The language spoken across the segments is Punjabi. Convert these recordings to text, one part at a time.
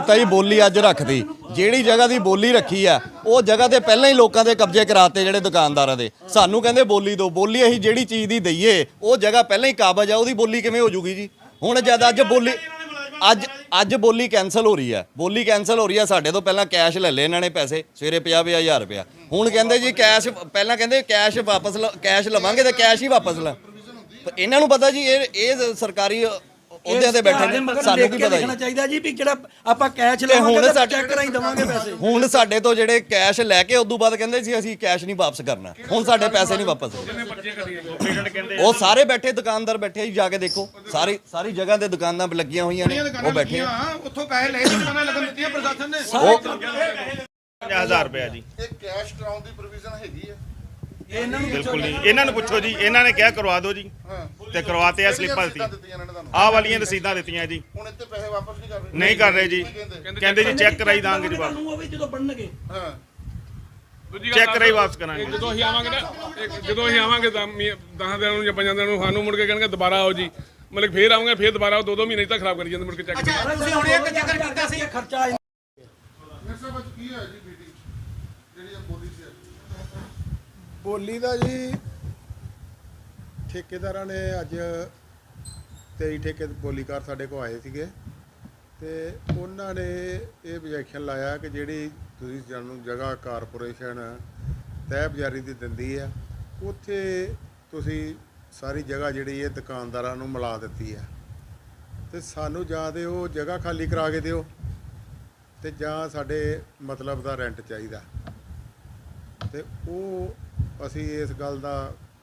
ਕੀਤਾ ਜੀ, ਬੋਲੀ ਅੱਜ ਰੱਖਦੀ। ਜਿਹੜੀ ਜਗ੍ਹਾ ਦੀ ਬੋਲੀ ਰੱਖੀ ਆ, ਉਹ ਜਗ੍ਹਾ ਤੇ ਪਹਿਲਾਂ ਹੀ ਲੋਕਾਂ ਦੇ ਕਬਜ਼ੇ ਕਰਾਤੇ ਜਿਹੜੇ ਦੁਕਾਨਦਾਰਾਂ ਦੇ। ਸਾਨੂੰ ਕਹਿੰਦੇ ਬੋਲੀ ਦੋ ਬੋਲੀ ਅਸੀਂ ਜਿਹੜੀ ਚੀਜ਼ ਦੀ ਦਈਏ, ਉਹ ਜਗ੍ਹਾ ਪਹਿਲਾਂ ਹੀ ਕਾਬਜ ਆ, ਉਹਦੀ ਬੋਲੀ ਕਿਵੇਂ ਹੋ ਜੂਗੀ ਜੀ? ਹੁਣ ਜਦ ਅੱਜ ਬੋਲੀ, ਅੱਜ ਅੱਜ ਬੋਲੀ ਕੈਨਸਲ ਹੋ ਰਹੀ ਹੈ ਬੋਲੀ ਕੈਨਸਲ ਹੋ ਰਹੀ ਹੈ ਸਾਡੇ ਤੋਂ ਪਹਿਲਾਂ ਕੈਸ਼ ਲੈ ਲਏ ਇਹਨਾਂ ਨੇ ਪੈਸੇ, ਸਵੇਰੇ 50 ਹਜ਼ਾਰ ਰੁਪਇਆ। ਹੁਣ ਕਹਿੰਦੇ ਜੀ ਕੈਸ਼, ਪਹਿਲਾਂ ਕਹਿੰਦੇ ਕੈਸ਼ ਵਾਪਸ ਲ- ਕੈਸ਼ ਲਵਾਂਗੇ ਤੇ ਕੈਸ਼ ਹੀ ਵਾਪਸ ਲੈ। ਇਹਨਾਂ ਨੂੰ ਪਤਾ ਜੀ, ਇਹ ਇਹ ਸਰਕਾਰੀ ਅਹੁਦਿਆਂ ਤੇ ਬੈਠੇ ਨੇ ਸਾਨੂੰ ਕੀ ਪਤਾ ਚਾਹੀਦਾ ਜੀ ਵੀ ਜਿਹੜਾ ਆਪਾਂ ਕੈਸ਼ ਤੇ ਹੁਣ ਲਵਾਂਗੇ ਸਾਡੇ- ਚੈੱਕ ਕਰਾਈ ਦਵਾਂਗੇ ਪੈਸੇ। ਹੁਣ ਸਾਡੇ ਤੋਂ ਜਿਹੜੇ ਕੈਸ਼ ਲੈ ਕੇ ਉਦੋਂ ਬਾਅਦ ਕਹਿੰਦੇ ਸੀ ਅਸੀਂ ਕੈਸ਼ ਨਹੀਂ ਵਾਪਸ ਕਰਨਾ। ਹੁਣ ਸਾਡੇ ਪੈਸੇ ਨਹੀਂ ਵਾਪਸ ਉਹ ਸਾਰੇ ਬੈਠੇ ਦੁਕਾਨਦਾਰ ਬੈਠੇ ਆ ਜੀ ਜਾ ਕੇ ਦੇਖੋ। ਸਾਰੀ ਸਾਰੀ ਜਗ੍ਹਾ ਤੇ ਦੁਕਾਨਾਂ ਲੱਗੀਆਂ ਹੋਈਆਂ ਨੇ ਉਹ ਬੈਠੇ ਆ। ਹਾਂ ਉੱਥੋਂ ਪੈਸੇ ਲਏ ਦੁਕਾਨਾਂ ਲੱਗਣ ਦਿੱਤੀਆਂ ਪ੍ਰਸ਼ਾਸਨ ਨੇ। 50000 ਰੁਪਇਆ ਜੀ। ਇਹ ਕੈਸ਼ ਕਰਾਉਣ ਦੀ ਪ੍ਰੋਵੀਜ਼ਨ ਹੈਗੀ ਹੈ ਇਹਨਾਂ ਨੂੰ ਬਿਲਕੁਲ ਨਹੀਂ ਇਹਨਾਂ ਨੂੰ ਪੁੱਛੋ ਜੀ। ਇਹਨਾਂ ਨੇ ਕਿਹਾ ਕਰਵਾ ਦਿਓ ਜੀ। ਤੇ ਕਰਵਾਤੇ ਆ ਸਲਿੱਪਾਂ ਦਿੱਤੀਆਂ? ਆਹ ਵਾਲੀਆਂ ਰਸੀਦਾਂ ਦਿੱਤੀਆਂ ਜੀ। ਹੁਣ ਇੱਥੇ ਪੈਸੇ ਵਾਪਸ ਨਹੀਂ ਕਰ ਰਹੇ ਨਹੀਂ ਕਰ ਰਹੇ ਜੀ। ਕਹਿੰਦੇ? ਜੀ ਚੈੱਕ ਕਰਾਈ ਦਾਂਗੇ ਜੀ ਵਾਪਸ ਤੁਹਾਨੂੰ ਉਹ ਵੀ ਜਦੋਂ ਬਣਨਗੇ। ਹਾਂ। ਚੈੱਕ ਕਰਾਈ ਵਾਪਸ ਕਰਾਂਗੇ। ਜਦੋਂ ਅਸੀਂ ਆਵਾਂਗੇ ਨਾ ਇੱਕ- ਜਦੋਂ ਅਸੀਂ ਆਵਾਂਗੇ ਤਾਂ 10 ਦਿਨਾਂ ਨੂੰ ਜਾਂ 5 ਦਿਨਾਂ ਨੂੰ ਸਾਨੂੰ ਮੁੜ ਕੇ ਕਹਿਣਗੇ ਦੁਬਾਰਾ ਆਓ ਜੀ। ਮਤਲਬ ਫੇਰ ਆਉਂਗੇ ਫੇਰ ਦੁਬਾਰਾ ਦੋ ਦੋ ਮਹੀਨੇ ਤੱਕ ਖਰਾਬ ਕਰੀ ਜਾਂਦੇ ਮੁੜ ਕੇ ਚੈੱਕ ਤੁਸੀਂ ਹੁਣ ਇੱਕ ਚੱਕਰ ਕੀਤਾ ਸੀ। ਖਰਚਾ ਮੇਰੇ ਸਾਹਿਬ ਅੱਜ ਕੀ ਹੈ ਜੀ ਮੀਟਿੰਗ ਜਿਹੜੀ ਇਹ ਬੋਲੀ ਸੀ? ਬੋਲੀ ਦਾ ਜੀ ਠੇਕੇਦਾਰਾਂ ਨੇ ਅੱਜ 23 ਠੇਕੇ ਬੋਲੀਕਾਰ ਸਾਡੇ ਕੋਲ ਆਏ ਸੀਗੇ ਤੇ ਉਹਨਾਂ ਨੇ ਇਹ objection ਲਾਇਆ ਕਿ ਜਿਹੜੀ ਤੁਸੀਂ ਸਾਨੂੰ ਜਗ੍ਹਾ ਕਾਰਪੋਰੇਸ਼ਨ ਤੈਅ ਬਜ਼ਾਰੀ ਦੀ ਦਿੰਦੀ ਆ, ਉੱਥੇ ਤੁਸੀਂ ਸਾਰੀ ਜਗ੍ਹਾ ਜਿਹੜੀ ਇਹ ਦੁਕਾਨਦਾਰਾਂ ਨੂੰ ਮਿਲਾ ਦਿੱਤੀ ਆ। ਤੇ ਸਾਨੂੰ ਜਾਂ ਤੇ ਉਹ ਜਗ੍ਹਾ ਖਾਲੀ ਕਰਾ ਕੇ ਦਿਓ ਤੇ ਜਾਂ ਸਾਡੇ ਮਤਲਬ ਦਾ ਰੈਂਟ ਚਾਹੀਦਾ। ਤੇ ਉਹ ਅਸੀਂ ਇਸ ਗੱਲ ਦਾ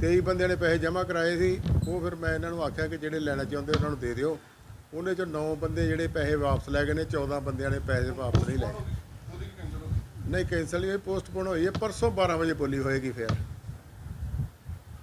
23 ਬੰਦਿਆਂ ਨੇ ਪੈਸੇ ਜਮ੍ਹਾਂ ਕਰਾਏ ਸੀ, ਉਹ ਫਿਰ ਮੈਂ ਇਹਨਾਂ ਨੂੰ ਆਖਿਆ ਕਿ ਜਿਹੜੇ ਲੈਣਾ ਚਾਹੁੰਦੇ ਉਹਨਾਂ ਨੂੰ ਦੇ ਦਿਓ। ਉਹਨੇ ਚੋਂ 9 ਬੰਦੇ ਜਿਹੜੇ ਪੈਸੇ ਵਾਪਸ ਲੈ ਗਏ ਨੇ 14 ਬੰਦਿਆਂ ਨੇ ਪੈਸੇ ਵਾਪਸ ਨਹੀਂ ਲਏ। ਨਹੀਂ ਕੈਂਸਲ ਨਹੀਂ ਹੋਈ ਪੋਸਟਪੋਨ ਹੋਈ ਹੈ, ਪਰਸੋਂ 12 ਵਜੇ ਬੋਲੀ ਹੋਏਗੀ ਫਿਰ।